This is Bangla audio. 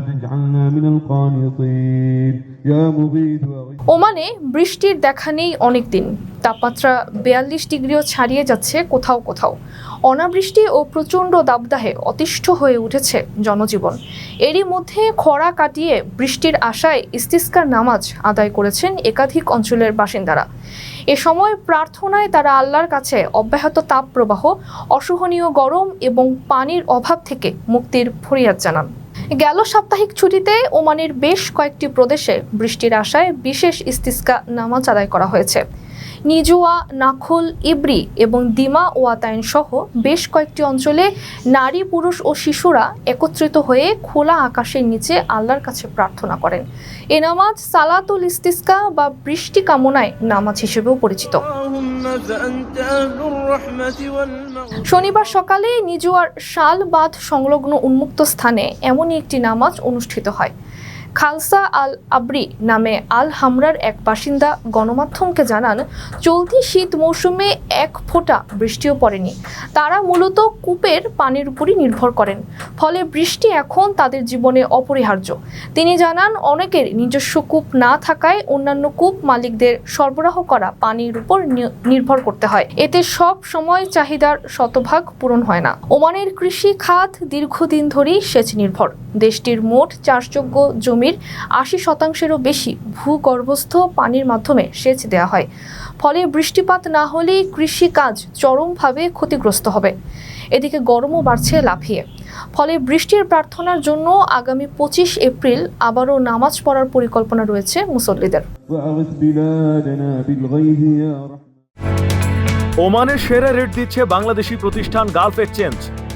تجعلنا من القانطين يا مغيث أغيث ওমানে বৃষ্টির দেখা নেই অনেক দিন তাপমাত্রা বিয়াল্লিশ ডিগ্রিও ছাড়িয়ে যাচ্ছে কোথাও কোথাও অনাবৃষ্টি ও প্রচণ্ড দাবদাহে অতিষ্ঠ হয়ে উঠেছে জনজীবন এরই মধ্যে খরা কাটিয়ে বৃষ্টির আশায় ইস্তিস্কার নামাজ আদায় করেছেন একাধিক অঞ্চলের বাসিন্দারা এ সময় প্রার্থনায় তারা আল্লাহর কাছে অব্যাহত তাপ প্রবাহ অসহনীয় গরম এবং পানির অভাব থেকে মুক্তির ফরিয়াদ জানান গেল সাপ্তাহিক ছুটিতে ওমানের বেশ কয়েকটি প্রদেশে বৃষ্টির আশায় বিশেষ ইস্তিস্কা নামাজ আদায় করা হয়েছে। নিজুয়া, নাখল, ইব্রি এবং দিমা ওয়াতাইন সহ বেশ কয়েকটি অঞ্চলে নারী, পুরুষ ও শিশুরা একত্রিত হয়ে খোলা আকাশের নিচে আল্লাহর কাছে প্রার্থনা করেন। এ নামাজ সালাতুল ইস্তিস্কা বা বৃষ্টি কামনায় নামাজ হিসেবেও পরিচিত। শনিবার সকালে নিজুয়ার শালবাঁধ সংলগ্ন উন্মুক্ত স্থানে এমনই একটি নামাজ অনুষ্ঠিত হয়। খালসা আল আবরি নামে আল হামরার এক বাসিন্দা গণমাধ্যমকে জানান, চলতি শীত মৌসুমে এক ফোঁটা বৃষ্টিও পড়েনি। তারা মূলত কূপের পানির উপরই নির্ভর করেন। ফলে বৃষ্টি এখন তাদের জীবনে অপরিহার্য। তিনি জানান, অনেকের নিজস্ব কূপ না থাকায় অন্যান্য কূপ মালিকদের সরবরাহ করা পানির উপর নির্ভর করতে হয়। এতে সব সময় চাহিদার শতভাগ পূরণ হয় না। ওমানের কৃষি খাত দীর্ঘদিন ধরেই সেচ নির্ভর। দেশটির মোট চাষযোগ্য জমির আশি শতাংশেরও বেশি ভূগর্ভস্থ পানির মাধ্যমে সেচ দেওয়া হয়। ফলে বৃষ্টিপাত না হলে কৃষিকাজ চরমভাবে ক্ষতিগ্রস্ত হবে। এদিকে গরমও বাড়ছে লাফিয়ে। ফলে বৃষ্টির প্রার্থনার জন্য আগামী পঁচিশ এপ্রিল আবারও নামাজ পড়ার পরিকল্পনা রয়েছে মুসল্লিদের। ওমানের সেরা রেট দিচ্ছে বাংলাদেশি প্রতিষ্ঠান গালফ এক্সচেঞ্জ।